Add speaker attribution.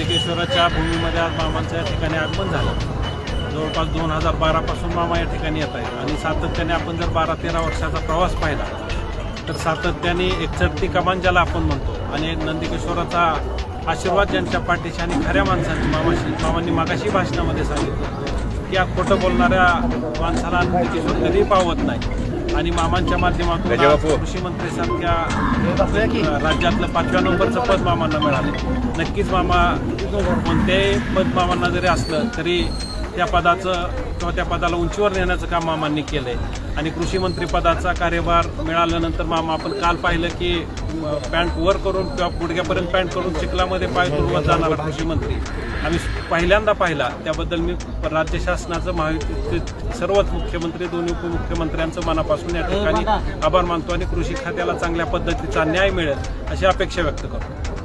Speaker 1: त्र्यंबकेश्वराच्या भूमीमध्ये आज मामांचं या ठिकाणी आगमन झालं. जवळपास दोन हजार बारापासून मामा या ठिकाणी येत आहेत. आणि सातत्याने आपण जर बारा तेरा वर्षाचा प्रवास पाहिला तर सातत्याने एकचढती कमान ज्याला आपण म्हणतो आणि एक आशीर्वाद ज्यांच्या पाठीशी आणि खऱ्या माणसांची मामाशी मामांनी मागाशी भाषणामध्ये सांगितलं की या खोटं बोलणाऱ्या माणसाला नंदिकेश्वर कधीही पावत नाही. आणि मामांच्या माध्यमातून. कृषी मंत्रीसारख्या राज्यातलं पाचव्या नंबरचं पद मामांना मिळाले नक्कीच मामा कोणत्याही पद मामांना जरी असलं तरी त्या पदाचं किंवा त्या पदाला उंचीवर नेण्याचं काम मामांनी केलंय आणि कृषी मंत्री पदाचा कार्यभार मिळाल्यानंतर मामा आपण काल पाहिलं की पॅन्ट वर करून किंवा गुडघ्यापर्यंत पॅन्ट करून चिखलामध्ये पाय तुडवत जाणारा कृषी मंत्री. आम्ही पहिल्यांदा पाहिला. त्याबद्दल मी राज्य शासनाचं महायुतीचे सर्वच मुख्यमंत्री दोन्ही उपमुख्यमंत्र्यांचं मनापासून या ठिकाणी आभार मानतो आणि कृषी खात्याला चांगल्या पद्धतीचा न्याय मिळेल अशी अपेक्षा व्यक्त करतो.